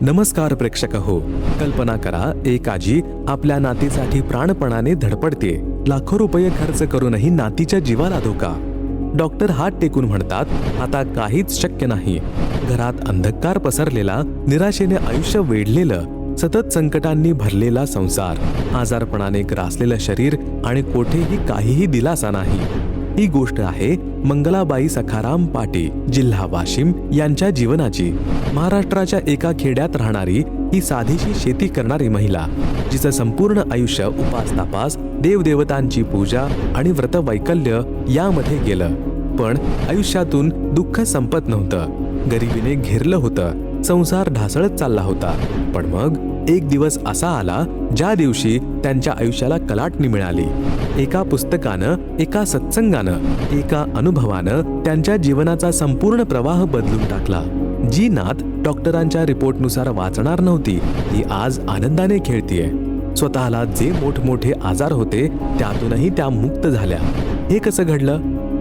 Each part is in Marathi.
नमस्कार प्रेक्षक हो. कल्पना करा एक आजी आपल्या नातीसाठी प्राणपणाने धडपडते लाखो रुपये खर्च करूनही नातीच्या जीवाला धोका. डॉक्टर हात टेकून म्हणतात आता काहीच शक्य नाही. घरात अंधकार पसरलेला निराशेने आयुष्य वेढलेलं सतत संकटांनी भरलेला संसार. आजारपणाने ग्रासलेलं शरीर आणि कोठेही काहीही दिलासा नाही. ही गोष्ट आहे मंगलाबाई सखाराम पाटे जिल्हा वाशिम यांच्या जीवनाची. महाराष्ट्राच्या एका खेड्यात राहणारी ही साधीशी शेती करणारी महिला जिचं संपूर्ण आयुष्य उपास तापास देवदेवतांची पूजा आणि व्रतवैकल्य यामध्ये गेलं. पण आयुष्यातून दुःख संपत नव्हतं. गरिबीने घेरलं होतं. संसार ढासळत चालला होता. पण मग एक दिवस असा आला ज्या दिवशी त्यांच्या आयुष्याला कलाटणी मिळाली. एका पुस्तकानं एका सत्संगानं एका अनुभवानं त्यांच्या जीवनाचा संपूर्ण प्रवाह बदलून टाकला. जी नात डॉक्टरांच्या रिपोर्टनुसार वाचणार नव्हती ती आज आनंदाने खेळतीये. स्वतःला जे मोठमोठे आजार होते त्यातूनही त्या मुक्त झाल्या. हे कसं घडलं?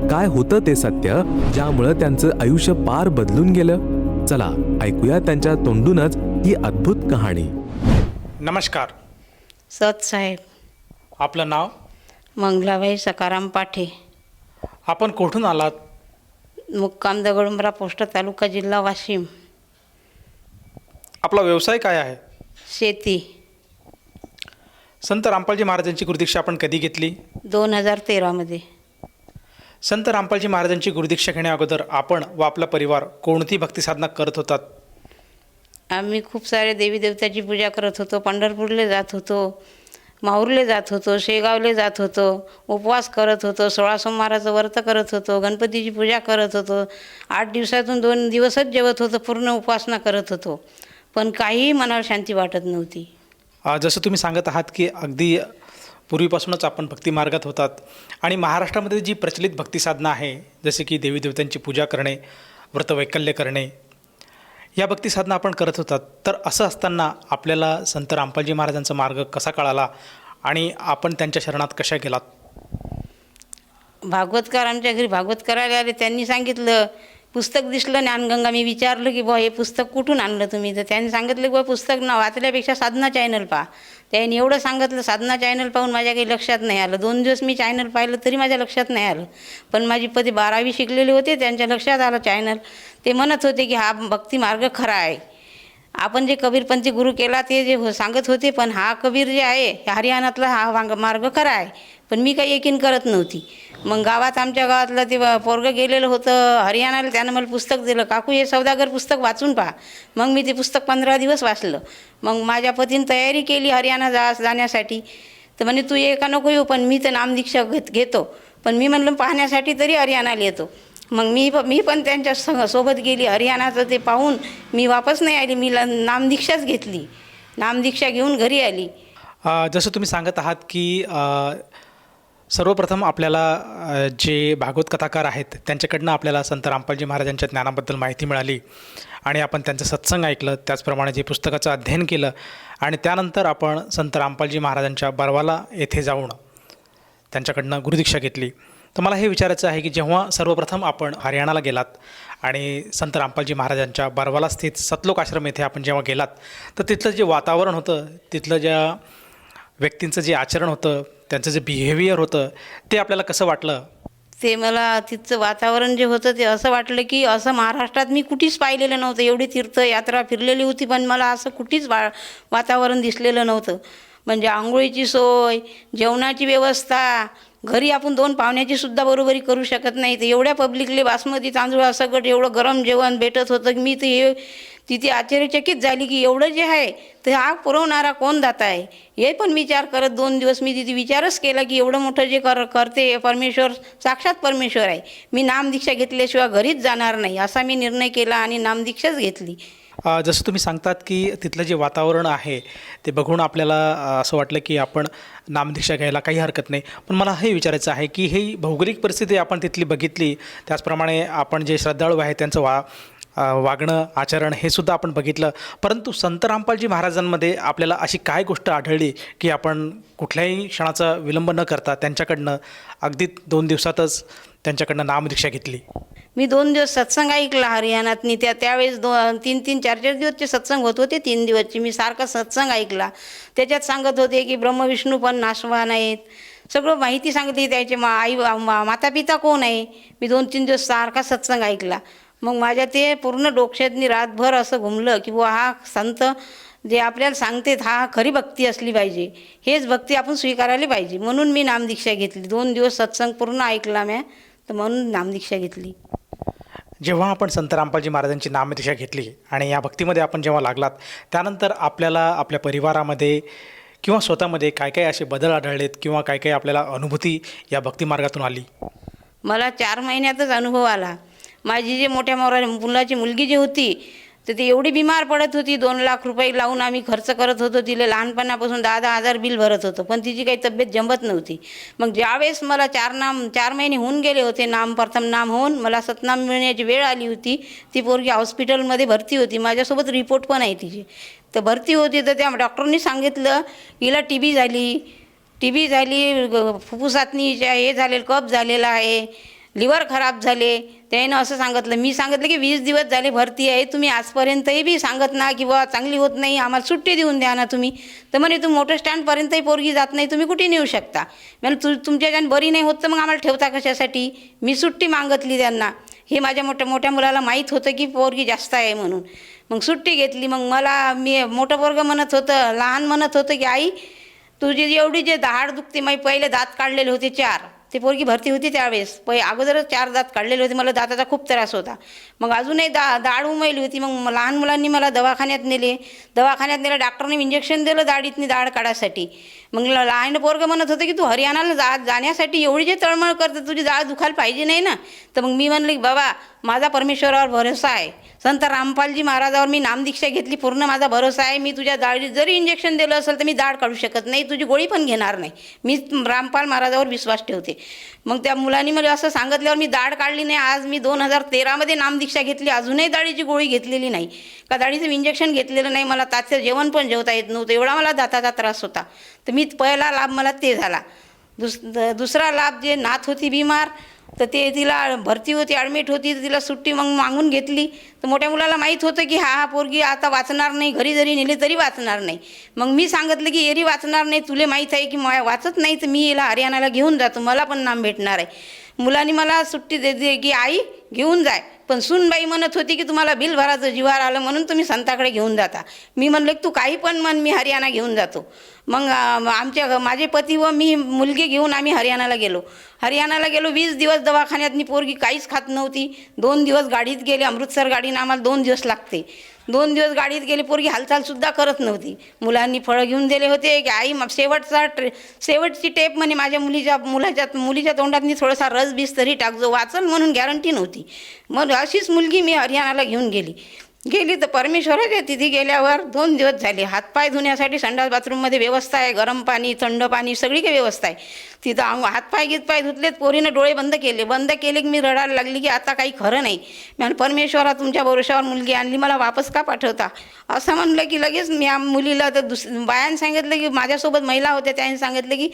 काय होतं ते सत्य ज्यामुळं त्यांचं आयुष्य पार बदलून गेलं? चला ऐकूया त्यांच्या तोंडूनच ही अद्भुत कहाणी. नमस्कार. सत साहेब. आपलं नाव? मंगलाबाई सकाराम पाठे. आपण कुठून आलात? मुक्काम दगडुंबरा पोस्ट तालुका जिल्हा वाशिम. आपला व्यवसाय काय आहे? शेती. संत रामपालजी महाराजांची गुरुदीक्षा आपण कधी घेतली? दोन हजार तेरामध्ये संत रामपालजी महाराजांची गुरुदीक्षा घेण्या अगोदर आपण व आपला परिवार कोणती भक्तिसाधना करत होतात? आम्ही खूप सारे देवी देवताची पूजा करत होतो पंढरपूरले जात होतो माहूरले जात होतो शेगावले जात होतो उपवास करत होतो सोळा सोमवाराचं व्रत करत होतो गणपतीची पूजा करत होतो आठ दिवसातून दोन दिवसच जेवत होतो पूर्ण उपासना करत होतो. पण काहीही मनाला शांती वाटत नव्हती. जसं तुम्ही सांगत आहात की अगदी पूर्वीपासूनच आपण भक्तिमार्गात होतात आणि महाराष्ट्रामध्ये जी प्रचलित भक्तिसाधना आहे जसे की देवी देवतांची पूजा करणे व्रतवैकल्य करणे या भक्तिसाधना आपण करत होतात. तर असं असताना आपल्याला संत रामपालजी महाराजांचा मार्ग कसा कळाला आणि आपण त्यांच्या शरणात कशा गेलात? भागवतकार आमच्या घरी भागवत करायला आले त्यांनी सांगितलं पुस्तक दिसलं ज्ञानगंगा. मी विचारलं की बुवा हे पुस्तक कुठून आणलं तुम्ही? तर त्यांनी सांगितलं की बुवा पुस्तक ना वाचल्यापेक्षा साधना चॅनल पहा. त्याने एवढं सांगितलं साधना चॅनल पाहून माझ्या काही लक्षात नाही आलं. दोन दिवस मी चॅनल पाहिलं तरी माझ्या लक्षात नाही आलं. पण माझी पती बारावी शिकलेले होते त्यांच्या लक्षात आलं चॅनल ते म्हणत होते की हा भक्ती मार्ग खरा आहे. आपण जे कबीरपंथी गुरु केला ते जे हो- सांगत होते पण हा कबीर जे आहे हरियाणातला हा वांग मार्ग खरा आहे. पण मी काही यकीन करत नव्हती. मग गावात आमच्या गावातलं ते पोरगं गेलेलं होतं. हरियाणाला त्यानं मला पुस्तक दिलं. काकू हे सौदागर पुस्तक वाचून पहा. मग मी ते पुस्तक पंधरा दिवस वाचलं. मग माझ्या पतीनं तयारी केली हरियाणा जा जाण्यासाठी. तर म्हणे तू ये का नको येऊ पण मी तर नामदीक्षा घेत घेतो. पण मी म्हणलं पाहण्यासाठी तरी हरियाणाला येतो. मग मी प- मी पण त्यांच्या संग सोबत गेली. हरियाणाचं ते पाहून मी वापस नाही आली. मी ल- नामदीक्षाच घेतली. नामदीक्षा घेऊन घरी आली. जसं तुम्ही सांगत आहात की सर्वप्रथम आपल्याला जे भागवत कथाकार आहेत त्यांच्याकडनं आपल्याला संत रामपालजी महाराजांच्या ज्ञानाबद्दल माहिती मिळाली आणि आपण त्यांचं सत्संग ऐकलं त्याचप्रमाणे जे पुस्तकाचं अध्ययन केलं आणि त्यानंतर आपण संत रामपालजी महाराजांच्या बरवाला येथे जाऊन त्यांच्याकडनं गुरुदीक्षा घेतली. तर मला हे विचारायचं आहे की जेव्हा सर्वप्रथम आपण हरियाणाला गेलात आणि संत रामपालजी महाराजांच्या बरवाला स्थित सतलोक आश्रम येथे आपण जेव्हा गेलात तर तिथलं जे वातावरण होतं तिथलं ज्या व्यक्तींचं जे आचरण होतं त्यांचं जे बिहेवियर होतं ते आपल्याला कसं वाटलं? ते मला तिथचं वातावरण जे होतं ते असं वाटलं की असं महाराष्ट्रात मी कुठेच पाहिलेलं नव्हतं. एवढी तीर्थयात्रा फिरलेली होती पण मला असं कुठेच वा वातावरण दिसलेलं नव्हतं. म्हणजे आंघोळीची सोय जेवणाची व्यवस्था घरी आपण दोन पाहुण्याची सुद्धा बरोबरी करू शकत नाही. तर एवढ्या पब्लिकले बासमती तांदूळ सगळं एवढं गरम जेवण भेटत होतं. की मी ते हे तिथे आश्चर्यचकित झाली की एवढं जे आहे ते हा पुरवणारा कोण दाता आहे? हे पण विचार करत दोन दिवस मी तिथे विचारच केला की एवढं मोठं जे कर करते परमेश्वर साक्षात परमेश्वर आहे. मी नामदीक्षा घेतल्याशिवाय घरीच जाणार नाही असा मी निर्णय केला आणि नामदीक्षाच घेतली. जसं तुम्ही सांगतात की तिथलं जे वातावरण आहे ते बघून आपल्याला असं वाटलं की आपण नामदीक्षा घ्यायला काही हरकत नाही. पण मला हे विचारायचं आहे की ही भौगोलिक परिस्थिती आपण तिथली बघितली त्याचप्रमाणे आपण जे श्रद्धाळू आहे त्यांचं वा वागणं आचरण हे सुद्धा आपण बघितलं. परंतु संत रामपालजी महाराजांमध्ये आपल्याला अशी काय गोष्ट आढळली की आपण कुठल्याही क्षणाचा विलंब न करता त्यांच्याकडनं अगदी दोन दिवसातच त्यांच्याकडनं नामदीक्षा घेतली? मी दोन दिवस सत्संग ऐकला हरियाणातनी. त्या त्यावेळेस दो तीन तीन चार चार दिवसचे सत्संग होत होते तीन दिवसचे. मी सारखा सत्संग ऐकला. त्याच्यात सांगत होते की ब्रह्मविष्णू पण नाशवान आहेत. सगळं माहिती सांगितली त्याचे. मा आई मा माता पिता कोण आहे? मी दोन तीन दिवस सारखा सत्संग ऐकला. मग माझ्या ते पूर्ण डोक्यातनी रातभर असं घुमलं की बुवा हा संत जे आपल्याला सांगतेत हा खरी भक्ती असली पाहिजे. हेच भक्ती आपण स्वीकारायला पाहिजे. म्हणून मी नामदीक्षा घेतली. दोन दिवस सत्संग पूर्ण ऐकला म्या तर म्हणून नामदीक्षा घेतली. जेव्हा आपण संत रामपालजी महाराजांची नामदीक्षा घेतली आणि या भक्तीमध्ये आपण जेव्हा लागलात त्यानंतर आपल्याला आपल्या परिवारामध्ये किंवा स्वतःमध्ये काय काय असे बदल आढळलेत किंवा काय काय आपल्याला अनुभूती या भक्तिमार्गातून आली? मला चार महिन्यातच अनुभव आला. माझी जे मोठ्या मोरा मुलाची मुलगी जी होती तर ती एवढी बिमार पडत होती दोन लाख रुपये लावून आम्ही खर्च करत होतो तिला लहानपणापासून दहा दहा हजार बिल भरत होतो पण तिची काही तब्येत जमत नव्हती. मग ज्यावेळेस मला चार नाम चार महिने होऊन गेले होते नाम प्रथम नाम होऊन मला सतनाम मिळण्याची वेळ आली होती ती पोरगी हॉस्पिटलमध्ये भरती होती माझ्यासोबत रिपोर्ट पण आहे तिची. तर भरती होती तर त्या डॉक्टरनी सांगितलं हिला टी बी झाली. टी बी झाली ग- फुफ्फुसातनी हे झालेलं कप झालेला आहे. लिव्हर खराब झाले. त्यानं असं सांगितलं मी सांगितलं की वीस दिवस झाले भरती आहे तुम्ही आजपर्यंतही बी सांगत ना की चांगली होत नाही आम्हाला सुट्टी देऊन द्या ना तुम्ही. तर म्हणे तू मोटर स्टँडपर्यंतही पोरगी जात नाही तुम्ही कुठे नेऊ शकता? म्हणजे तू तुमच्याच्यानं बरी नाही होत तर मग आम्हाला ठेवता कशासाठी? मी सुट्टी मागितली त्यांना. हे माझ्या मोठ्या मोठ्या मुलाला माहीत होतं की पोरगी जास्त आहे म्हणून. मग सुट्टी घेतली मग मला मी मोठं पोरगं म्हणत होतं लहान म्हणत होतं की आई तुझी एवढी जे दहाड दुखते माही पहिले दात काढलेले होते चार. ते पोरगी भरती होती त्यावेळेस. पै अगोदरच चार दात काढलेले होते. मला दाताचा खूप त्रास होता. मग अजूनही दा दाढ उमयली होती. मग लहान मुलांनी मला दवाखान्यात नेले. दवाखान्यात नेलं. डॉक्टरने इंजेक्शन दिलं दाढीतनी दाढ काढायसाठी मग लहान पोरगं म्हणत होतं की तू हरियाणाला जा जाण्यासाठी एवढी जे तळमळ करतं तुझी दाळ दुखायला पाहिजे नाही ना? तर मग मी म्हणले की बाबा माझा परमेश्वरावर भरोसा आहे. संत रामपालजी महाराजावर मी नामदीक्षा घेतली. पूर्ण माझा भरोसा आहे. मी तुझ्या दाढी जरी इंजेक्शन दिलं असेल तर मी दाढ काढू शकत नाही. तुझी गोळी पण घेणार नाही. मी रामपाल महाराजावर विश्वास ठेवते. मग त्या मुलांनी मला असं सांगितल्यावर मी दाढ काढली नाही. आज मी दोन हजार तेरामध्ये नामदीक्षा घेतली. अजूनही दाढीची गोळी घेतलेली नाही. का दाढीचं इंजेक्शन घेतलेलं नाही? मला तात्या जेवण पण जेवता येत नव्हतं. एवढा मला दाताचा त्रास होता. तर मी पहिला लाभ मला ते झाला. दुस द- दुसरा लाभ जे नात होती बिमार तर ते तिला भरती होती ॲडमिट होती तर तिला सुट्टी मग मागून घेतली. तर मोठ्या मुलाला माहीत होतं की हा हा पोरगी आता वाचणार नाही घरी जरी नेली तरी वाचणार नाही. मग मी सांगितलं की एरी वाचणार नाही तुले माहीत आहे की मा वाचत नाही तर मी हिला हरियाणाला घेऊन जातो मला पण नाम भेटणार आहे. मुलांनी मला सुट्टी देते की आई घेऊन जाय. पण सूनबाई म्हणत होती की तुम्हाला बिल भरायचं जिवार आलं म्हणून तुम्ही संताकडे घेऊन जाता. मी म्हणलं की तू काही पण म्हण मी हरियाणा घेऊन जातो. मग आमच्या माझे पती व मी मुलगी घेऊन आम्ही हरियाणाला गेलो. हरियाणाला गेलो वीस दिवस दवाखान्यातनी पोरगी काहीच खात नव्हती. दोन दिवस गाडीत गेले अमृतसर गाडीनं आम्हाला दोन दिवस लागते. दोन दिवस गाडीत गेली पोरगी हालचालसुद्धा करत नव्हती. मुलांनी फळं घेऊन दिले होते की आई मग शेवटचा ट्रे शेवटची टेप म्हणे माझ्या मुलीच्या मुलाच्या मुलीच्या तोंडातनी थोडासा रस बीस तरी टाकजो वाचल म्हणून गॅरंटी नव्हती. मग अशीच मुलगी मी हरियाणाला घेऊन गेली. गेली तर परमेश्वराच्या तिथे गेल्यावर दोन दिवस झाले. हातपाय धुण्यासाठी संडास बाथरूममध्ये व्यवस्था आहे गरम पाणी थंड पाणी सगळी काही व्यवस्था आहे. तिथं अंग हातपाय गीतपाय धुतलेत पोरीनं डोळे बंद केले. बंद केले की मी रडायला लागली की आता काही खरं नाही. मी परमेश्वरा तुमच्या भरोशावर मुलगी आणली मला वापस का पाठवता? असं म्हणलं की लगेच मी या मुलीला तर दुस बायानं सांगितलं की माझ्यासोबत महिला होत्या त्यांनी सांगितलं की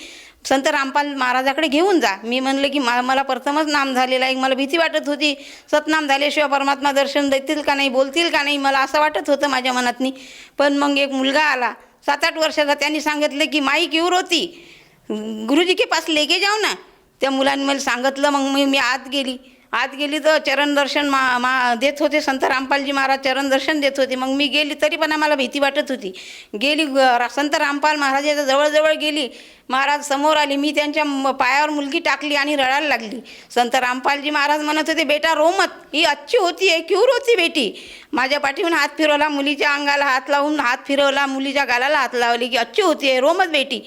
संत रामपाल महाराजाकडे घेऊन जा. मी म्हणलं की मा मला प्रथमच नाम झालेलं आहे. मला भीती वाटत होती. सतनाम झाल्याशिवाय परमात्मा दर्शन देतील का नाही बोलतील का नाही मला असं वाटत होतं माझ्या मनातनी. पण मग एक मुलगा आला. सात आठ वर्षाचा त्यांनी सांगितलं की माई क्यूर होती. गुरुजी के पास लेके जाऊ ना. त्या मुलांनी मला सांगितलं मग मी मी आत गेली. आत गेली तर चरण दर्शन मा मा देत होते संत रामपालजी महाराज चरण दर्शन देत होते. मग मी गेली तरी पण आम्हाला भीती वाटत होती. गेली संत रामपाल महाराजाच्या जवळजवळ गेली. महाराज समोर आली. मी त्यांच्या पायावर मुलगी टाकली आणि रडायला लागली. संत रामपालजी महाराज म्हणत होते बेटा रोमत ही अच्छी होती आहे. क्यूर होती बेटी? माझ्या पाठीहून हात फिरवला मुलीच्या अंगाला हात लावून हात फिरवला मुलीच्या गालाला हात लावली की अच्छी होती आहे. रोमत बेटी.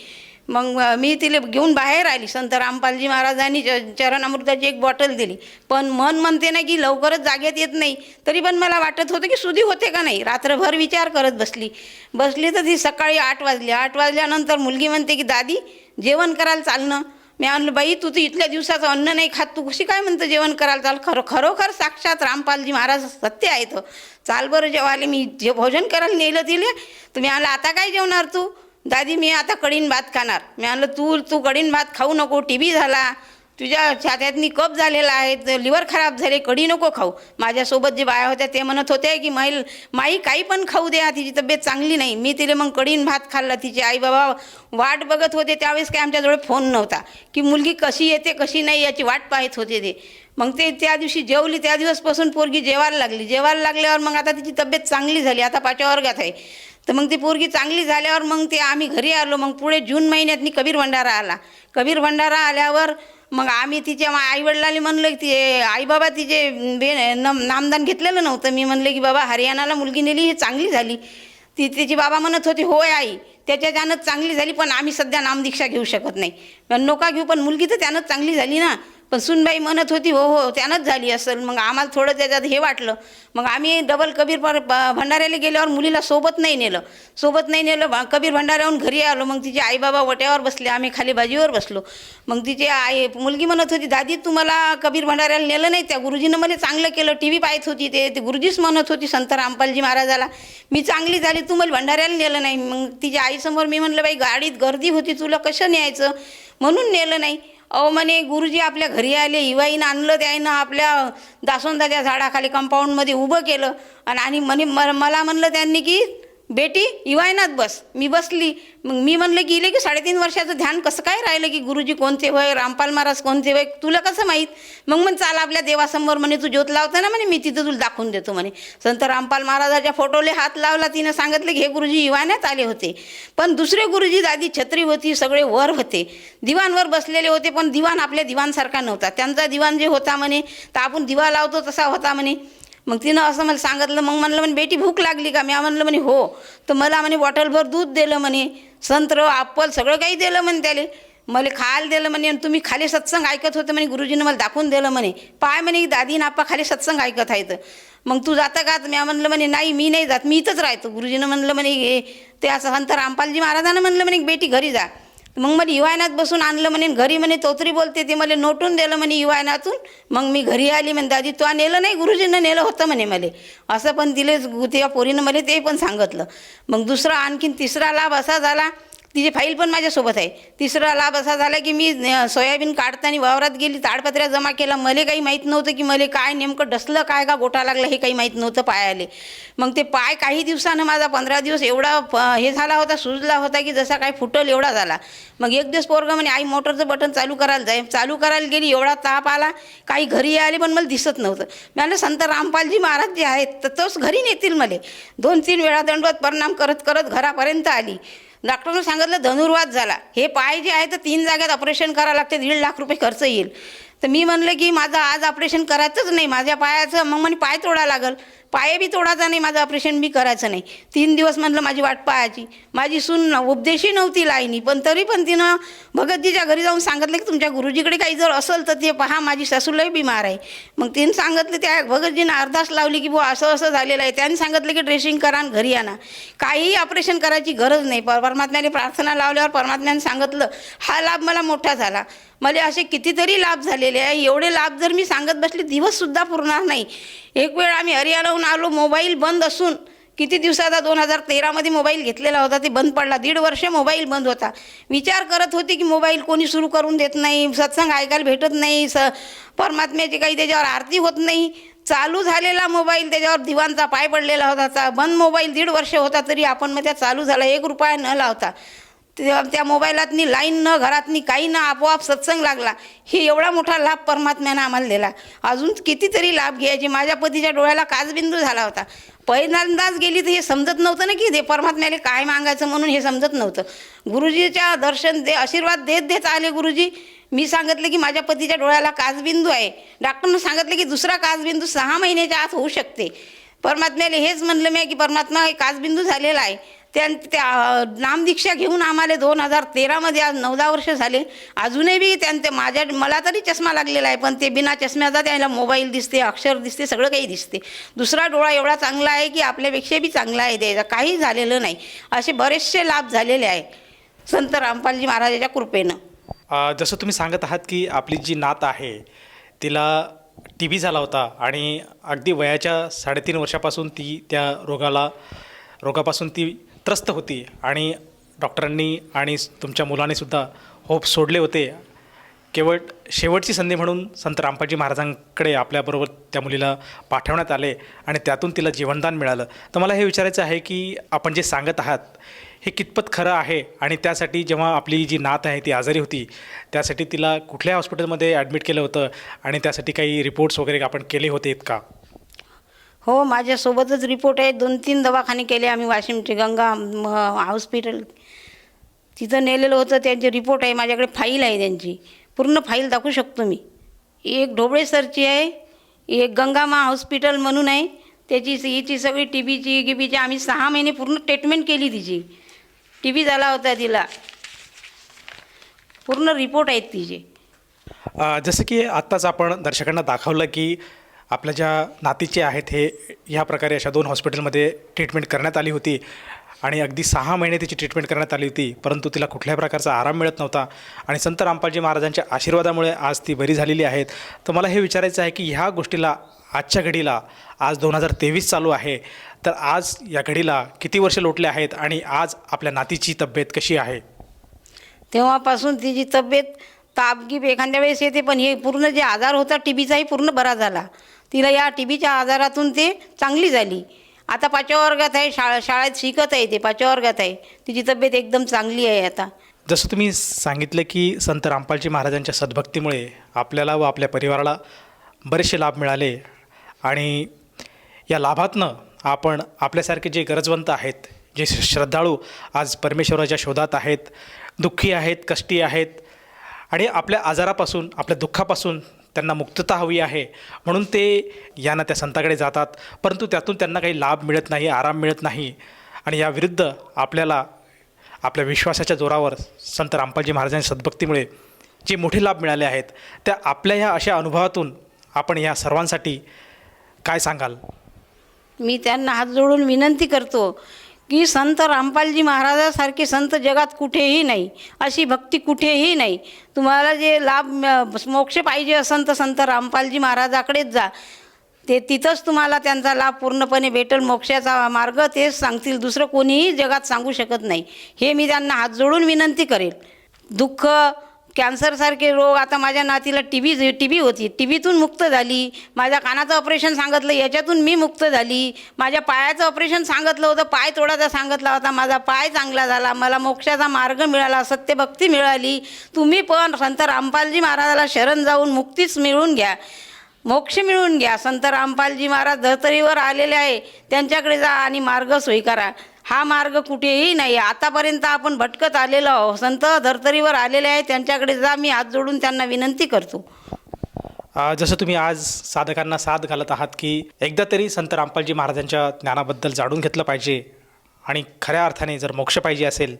मग मी तिला घेऊन बाहेर आली. संत रामपालजी महाराजांनी च चरण अमृताची एक बॉटल दिली. पण मन म्हणते ना की लवकरच जागेत येत नाही. तरी पण मला वाटत होतं की सुधी होते का नाही? रात्रभर विचार करत बसली. बसली तर ती सकाळी आठ वाजली. आठ वाजल्यानंतर मुलगी म्हणते की दादी जेवण करायला चालणं. मी म्हणलं बाई तू तर इथल्या दिवसाचं अन्न नाही खात. तू कशी काय म्हणतं जेवण करायला चाल? खरं खरोखर साक्षात रामपालजी महाराज सत्य आहेत चाल बरं जेव्हा आले मी जे भोजन करायला नेलं तिले. तर मी आता काय जेवणार तू? दादी मी आता कढीन भात खाणार. मी म्हणलं तू तू कढीन भात खाऊ नको टी बी झाला. तुझ्या छात्यातनी कप झालेला आहे लिव्हर खराब झाले कढी नको खाऊ. माझ्यासोबत जे बाया होत्या ते म्हणत होते की माई माई काही पण खाऊ द्या तिची तब्येत चांगली नाही. मी तिला मग कढीन भात खाल्ला तिचे आई बाबा वाट बघत होते त्यावेळेस काय आमच्याजवळ फोन नव्हता. की मुलगी कशी येते कशी नाही याची वाट पाहत होते ते. मग ते त्या दिवशी जेवली त्या दिवसपासून पोरगी जेवायला लागली. जेवायला लागल्यावर मग आता तिची तब्येत चांगली झाली आता पाचव्या वर्गात आहे. तर मग ती पोरगी चांगली झाल्यावर मग ते आम्ही घरी आलो. मग पुढे जून महिन्यातनी कबीर भंडारा आला. कबीर भंडारा आल्यावर मग आम्ही तिच्या आईवडिलांनी म्हणलं की ते आईबाबा तिचे बे नम नामदान घेतलेलं नव्हतं. मी म्हणलं की बाबा हरियाणाला मुलगी नेली ही चांगली झाली. ती तिची बाबा म्हणत होते होय आई त्याच्या त्यानंच चांगली झाली पण आम्ही सध्या नामदीक्षा घेऊ शकत नाही. पण नका घेऊ पण मुलगी तर त्यानंच चांगली झाली ना. पण सुनबाई म्हणत होती हो हो त्यानंच झाली असेल. मग आम्हाला थोडं त्याच्यात हे वाटलं. मग आम्ही डबल कबीर भंडाऱ्याला गेल्यावर मुलीला सोबत नाही नेलं. सोबत नाही नेलं कबीर भंडाऱ्याहून घरी आलो. मग तिचे आईबाबा वट्यावर बसले आम्ही खाली बाजीवर बसलो. मग तिचे आई मुलगी म्हणत होती दादी तुम्हाला कबीर भंडाऱ्याला नेलं नाही? त्या गुरुजीनं मला चांगलं केलं. टी व्ही पाहत होती ते. ते गुरुजीच म्हणत होती संत रामपालजी महाराजाला मी चांगली झाली तू मला भंडाऱ्याला नेलं नाही. मग तिच्या आईसमोर मी म्हणलं बाई गाडीत गर्दी होती तुला कसं न्यायचं? म्हणून नेलं नाही. अहो म्हणे गुरुजी आपल्या घरी आले हिवाईनं आणलं त्याईनं आपल्या दासोंदाच्या झाडाखाली कंपाऊंडमध्ये उभं केलं. आणि आणि म्हणे म मला म्हणलं त्यांनी की बेटी इवायनात बस. मी बसली. मग मी म्हणलं की इले की साडेतीन वर्षाचं ध्यान कसं काय राहिलं की गुरुजी कोणते होय रामपाल महाराज कोणते होय तुला कसं माहीत? मग म्हण चाल आपल्या देवासमोर म्हणे तू ज्योत लावता ना म्हणे मी तिथं तुला दाखवून देतो म्हणे. संत रामपाल महाराजाच्या फोटोले हात लावला तिनं सांगितलं की हे गुरुजी इवायनात आले होते. पण दुसरे गुरुजी दादी छत्री होती सगळे वर होते. दिवाणवर बसलेले होते पण दिवाण आपल्या दिवाणसारखा नव्हता. त्यांचा दिवाण जे होता म्हणे तर आपण दिवा लावतो तसा होता म्हणे. मग तिनं असं मला सांगितलं मग म्हणलं म्हणे बेटी भूक लागली का? मी म्हणलं म्हणे हो. तर मला म्हणे बॉटलभर दूध दिलं म्हणे संत्र आप्पल सगळं काही दिलं म्हणे त्याले. मला खायला दिलं म्हणे आणि तुम्ही खाली सत्संग ऐकत होते म्हणे गुरुजीनं मला दाखवून दिलं म्हणे. पाय म्हणे दादी नापा खाली सत्संग ऐकत आहेत. मग तू जाता का? तर मी म्हणलं म्हणे नाही मी नाही जात मी इथंच राहतो. गुरुजीनं म्हणलं म्हणे हे ते असं संत रामपालजी महाराजानं म्हणलं म्हणे बेटी घरी जा. मग मला युवायनात बसून आणलं म्हणे घरी म्हणे तोतरी बोलते ते मला नोटून दिलं म्हणे युवायनातून मग मी घरी आली म्हणे दादी तो नेलं नाही गुरुजीनं नेलं होतं म्हणे मला. असं पण दिलेच त्या पोरीनं मला ते पण सांगितलं. मग दुसरा आणखीन तिसरा लाभ असा झाला तिची फाईल पण माझ्यासोबत आहे. तिसरा लाभ असा झाला की मी सोयाबीन काढताना वावरात गेली ताडपत्र्या जमा केला. मला काही माहीत नव्हतं की मला काय नेमकं डसलं काय का गोटा लागला हे काही माहीत नव्हतं पायाले. मग ते पाय काही दिवसानं माझा पंधरा दिवस एवढा हे झाला होता सुजला होता की जसा काय फुटल एवढा झाला. मग एक दिवस पोरगा म्हणे आई मोटरचं बटन चालू करायला जाय. चालू करायला गेली एवढा ताप आला. काही घरी आले पण मला दिसत नव्हतं. मला म्हणलं संत रामपालजी महाराज जे आहेत तर तोच घरी नेतील मला. दोन तीन वेळा दंडवत परिणाम करत करत घरापर्यंत आली. डॉक्टरनं सांगितलं धनुर्वाद झाला. हे पाय जे आहे तर तीन जागेत ऑपरेशन करावं लागते दीड लाख रुपये खर्च येईल. तर मी म्हणलं की माझं आज ऑपरेशन करायचंच नाही माझ्या पायाचं मग म्हणे पाय तोडा लागल. पाय बी तोडायचा नाही माझं ऑपरेशन मी करायचं नाही. तीन दिवस म्हणलं माझी वाट पाहायची. माझी सून उपदेशी नव्हती लाईनी पण तरी पण तिनं भगतजीच्या घरी जाऊन सांगितलं की तुमच्या गुरुजीकडे काही जर असेल तर ते पहा माझी सासूलाही बिमार आहे. मग तिनं सांगितलं त्या भगतजीनं अर्धास लावली की बुवा असं असं झालेलं आहे. त्यांनी सांगितलं की ड्रेसिंग करा आणि घरी आणा काहीही ऑपरेशन करायची गरज नाही. पर परमात्म्याने प्रार्थना लावल्यावर परमात्म्याने सांगितलं हा लाभ मला मोठा झाला. मला असे कितीतरी लाभ झालेले आहे. एवढे लाभ जर मी सांगत बसले दिवससुद्धा पुरणार नाही. एक वेळ आम्ही हरियाणाहून आलो मोबाईल बंद असून किती दिवसाचा दोन हजार तेरामध्ये मोबाईल घेतलेला होता ते बंद पडला. दीड वर्ष मोबाईल बंद होता. विचार करत होते की मोबाईल कोणी सुरू करून देत नाही सत्संग ऐकायला भेटत नाही स परमात्म्याची काही त्याच्यावर आरती होत नाही. चालू झालेला मोबाईल त्याच्यावर दिवाणचा पाय पडलेला होता. चा- बंद मोबाईल दीड वर्ष होता तरी आपण मग त्या चालू झाला. एक रुपया न लावता. त्या त्या मोबाईलातनी लाईन न घरातनी काही ना आपोआप सत्संग लागला. हे एवढा मोठा लाभ परमात्म्यानं आम्हाला दिला. अजून कितीतरी लाभ घ्यायचे. माझ्या पतीच्या डोळ्याला काचबिंदू झाला होता. पहिल्यांदाच गेली तर हे समजत नव्हतं ना की ते परमात्म्याला काय मागायचं म्हणून हे समजत नव्हतं. गुरुजीच्या दर्शन दे आशीर्वाद देत देत आले गुरुजी. मी सांगितलं की माझ्या पतीच्या डोळ्याला काचबिंदू आहे. डॉक्टरनं सांगितलं की दुसरा काचबिंदू सहा महिन्याच्या आत होऊ शकते. परमात्म्याला हेच म्हणलं मी की परमात्मा हे काचबिंदू झालेला आहे. त्या त्या नामदीक्षा घेऊन आम्हाला दोन हजार तेरामध्ये आज नऊदा वर्ष झाले. अजूनही बी त्यां माझ्या मला तरी चष्मा लागलेला आहे पण ते बिना चष्म्याचा त्याला मोबाईल दिसते अक्षर दिसते सगळं काही दिसते. दुसरा डोळा एवढा चांगला आहे की आपल्यापेक्षा बी चांगला आहे त्याचा. काही झालेलं नाही. असे बरेचसे लाभ झालेले आहे. संत रामपालजी महाराजाच्या कृपेनं. जसं तुम्ही सांगत आहात की आपली जी नात आहे तिला टी बी झाला होता आणि अगदी वयाच्या साडेतीन वर्षापासून ती त्या रोगाला रोगापासून ती त्रस्त होती. आणि डॉक्टरांनी आणि तुमच्या मुलानेसुद्धा होप सोडले होते. केवळ शेवटची संधी म्हणून संत रामपाजी महाराजांकडे आपल्याबरोबर त्या मुलीला पाठवण्यात आले आणि त्यातून तिला जीवनदान मिळालं. तर मला हे विचारायचं आहे की आपण जे सांगत आहात हे कितपत खरं आहे? आणि त्यासाठी जेव्हा आपली जी नात आहे ती आजारी होती त्यासाठी तिला कुठल्या हॉस्पिटलमध्ये ॲडमिट केलं होतं? आणि त्यासाठी काही रिपोर्ट्स वगैरे आपण केले होते का? हो माझ्यासोबतच रिपोर्ट आहे. दोन तीन दवाखाने केले आम्ही वाशिमचे गंगा हॉस्पिटल. तिथं नेलेलं होतं त्यांचे रिपोर्ट आहे. माझ्याकडे फाईल आहे त्यांची. पूर्ण फाईल दाखवू शकतो मी. एक ढोबळे सरची आहे एक गंगामा हॉस्पिटल म्हणून आहे. त्याची हिची सगळी टी बीची गिबीची आम्ही सहा महिने पूर्ण ट्रीटमेंट केली तिची. टी बी झाला होता तिला. पूर्ण रिपोर्ट आहेत तिचे. जसं की आत्ताच आपण दर्शकांना दाखवलं की आपल्या ज्या नातीचे आहेत हे ह्या प्रकारे अशा दोन हॉस्पिटलमध्ये ट्रीटमेंट करण्यात आली होती. आणि अगदी सहा महिने तिची ट्रीटमेंट करण्यात आली होती परंतु तिला कुठल्याही प्रकारचा आराम मिळत नव्हता. आणि संत रामपालजी महाराजांच्या आशीर्वादामुळे आज ती बरी झालेली आहेत. तर मला हे विचारायचं आहे की ह्या गोष्टीला आजच्या घडीला आज दोन हजार तेवीस चालू आहे तर आज या घडीला किती वर्ष लोटले आहेत आणि आज आपल्या नातीची तब्येत कशी आहे? तेव्हापासून तिची तब्येत तापगीप एखाद्या वेळेस येते पण हे पूर्ण जे आजार होता टी बीचाही पूर्ण बरा झाला. तिला या टी बीच्या आजारातून ते चांगली झाली. आता पाचव्या वर्गात आहे शाळा शाळेत शिकत आहे ते पाचव्या वर्गात आहे. तिची तब्येत एकदम चांगली आहे आता. जसं तुम्ही सांगितलं की संत रामपालजी महाराजांच्या सद्भक्तीमुळे आपल्याला व आपल्या परिवाराला बरेचसे लाभ मिळाले आणि या लाभातनं आपण आपल्यासारखे जे गरजवंत आहेत जे श्रद्धाळू आज परमेश्वराच्या शोधात आहेत दुःखी आहेत कष्टी आहेत आणि आपल्या आजारापासून आपल्या दुःखापासून त्यांना मुक्तता हवी आहे. म्हणून ते यांना त्या संताकडे जातात. परंतु त्यातून त्यांना काही लाभ मिळत नाही आराम मिळत नाही. आणि याविरुद्ध आपल्याला आपल्या विश्वासाच्या जोरावर संत रामपालजी महाराजांच्या सद्भक्तीमुळे जे मोठे लाभ मिळाले आहेत त्या आपल्या ह्या अशा अनुभवातून आपण या सर्वांसाठी काय सांगाल? मी त्यांना हात जोडून विनंती करतो की संत रामपालजी महाराजासारखे संत जगात कुठेही नाही अशी भक्ती कुठेही नाही. तुम्हाला जे लाभ म- मोक्ष पाहिजे असन तर संत रामपालजी महाराजाकडेच जा. ते तिथंच तुम्हाला त्यांचा लाभ पूर्णपणे भेटेल मोक्षाचा मार्ग तेच सांगतील दुसरं कोणीही जगात सांगू शकत नाही. हे मी त्यांना हात जोडून विनंती करेल. दुःख कॅन्सरसारखे रोग आता माझ्या नातीला टी बी टी बी होती. टी बीतून मुक्त झाली. माझ्या कानाचं ऑपरेशन सांगितलं याच्यातून मी मुक्त झाली. माझ्या पायाचं ऑपरेशन सांगितलं होतं पाय तोडाचा सांगितला होता. माझा पाय चांगला झाला. मला मोक्षाचा मार्ग मिळाला सत्यभक्ती मिळाली. तुम्ही पण संत रामपालजी महाराजाला शरण जाऊन मुक्तीच मिळवून घ्या. मोक्ष मिळवून घ्या. संत रामपालजी महाराज धर्तरीवर आलेले आहे. त्यांच्याकडे जा आणि मार्ग स्वीकारा. हा मार्ग कुठेही नाही. आतापर्यंत आपण भटकत आलेलो आहो संत धर्तरीवर आलेले आहे त्यांच्याकडे जा. मी हात जोडून त्यांना विनंती करतो. अ, जसं तुम्ही आज साधकांना साथ घालत आहात की एकदा तरी संत रामपालजी महाराजांच्या ज्ञानाबद्दल जाणून घेतलं पाहिजे आणि खऱ्या अर्थाने जर मोक्ष पाहिजे असेल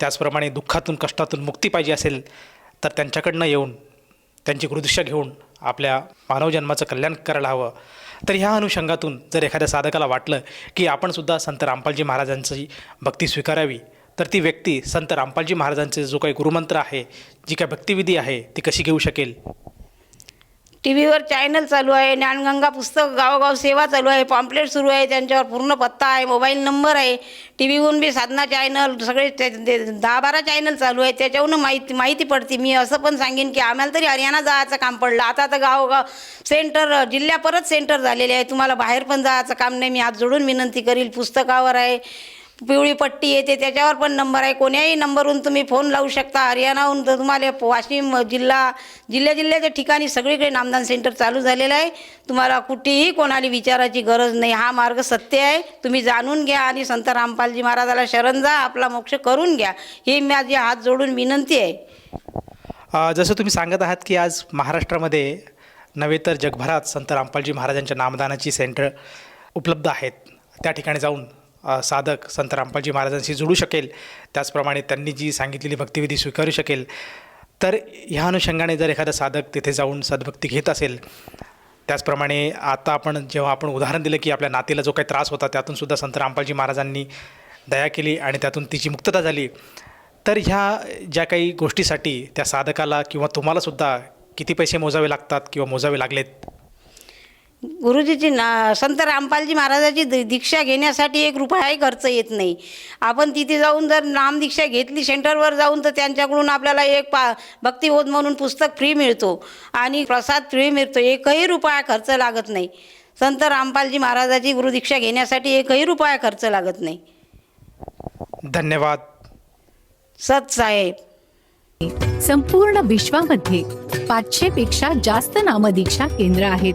त्याचप्रमाणे दुःखातून कष्टातून मुक्ती पाहिजे असेल तर त्यांच्याकडनं येऊन त्यांची गुरुदृश्य घेऊन आपल्या मानवजन्माचं कल्याण करायला हवं. तर ह्या अनुषंगातून जर एखाद्या साधकाला वाटलं की आपणसुद्धा संत रामपालजी महाराजांची भक्ती स्वीकारावी तर ती व्यक्ती संत रामपालजी महाराजांचे जो काही गुरुमंत्र आहे जी काही भक्तिविधी आहे ती कशी घेऊ शकेल? टी व्हीवर चॅनल चालू आहे ज्ञानगंगा पुस्तक गावोगाव सेवा चालू आहे पॉम्पलेट सुरू आहे त्यांच्यावर पूर्ण पत्ता आहे मोबाईल नंबर आहे. टी व्हीहून बी साधना चॅनल सगळे दहा बारा चॅनल चालू आहे त्याच्यावरून माहिती माहिती पडते. मी असं पण सांगेन की आम्हाला तरी हरियाणा जायचं काम पडलं. आता तर गावोगाव सेंटर जिल्ह्या परत सेंटर झालेले आहे. तुम्हाला बाहेर पण जायचं काम नाही. मी हात जोडून विनंती करील. पुस्तकावर आहे. पिवळी पट्टी येते त्याच्यावर पण नंबर आहे. कोण्याही नंबरवरून तुम्ही फोन लावू शकता. हरियाणाहून तर तुम्हाला वाशिम जिल्हा जिल्ह्या जिल्ह्याच्या ठिकाणी सगळीकडे नामदान सेंटर चालू झालेलं आहे. तुम्हाला कुठेही कोणाला विचाराची गरज नाही. हा मार्ग सत्य आहे. तुम्ही जाणून घ्या आणि संत रामपालजी महाराजाला शरण जा. आपला मोक्ष करून घ्या. हे माझी हात जोडून विनंती आहे. जसं तुम्ही सांगत आहात की आज महाराष्ट्रामध्ये नव्हे तर जगभरात संत रामपालजी महाराजांच्या नामदानाची सेंटर उपलब्ध आहेत. त्या ठिकाणी जाऊन साधक संत रामपालजी महाराजांशी जोडू शकेल. त्याचप्रमाणे त्यांनी जी सांगितलेली भक्तिविधी स्वीकारू शकेल. तर ह्या अनुषंगाने जर एखादा साधक तिथे जाऊन सद्भक्ती घेत असेल त्याचप्रमाणे आता आपण जेव्हा आपण उदाहरण दिलं की आपल्या नातीला जो काही त्रास होता त्यातून सुद्धा संत रामपालजी महाराजांनी दया केली आणि त्यातून तिची मुक्तता झाली. तर ह्या ज्या काही गोष्टीसाठी त्या साधकाला किंवा तुम्हालासुद्धा किती पैसे मोजावे लागतात किंवा मोजावे लागलेत गुरुजीची ना संत रामपालजी महाराजाची दी- दीक्षा घेण्यासाठी एक रुपयाही खर्च येत नाही. आपण तिथे जाऊन जर नामदीक्षा घेतली सेंटरवर जाऊन तर त्यांच्याकडून आपल्याला एक पा भक्तिबोध म्हणून पुस्तक फ्री मिळतो. आणि प्रसाद फ्री मिळतो. एकही रुपया खर्च लागत नाही. संत रामपालजी महाराजाची गुरुदीक्षा घेण्यासाठी एकही रुपया खर्च लागत नाही. धन्यवाद. सत साहेब. संपूर्ण विश्वामध्ये पाचशे पेक्षा जास्त नामदीक्षा केंद्र आहेत.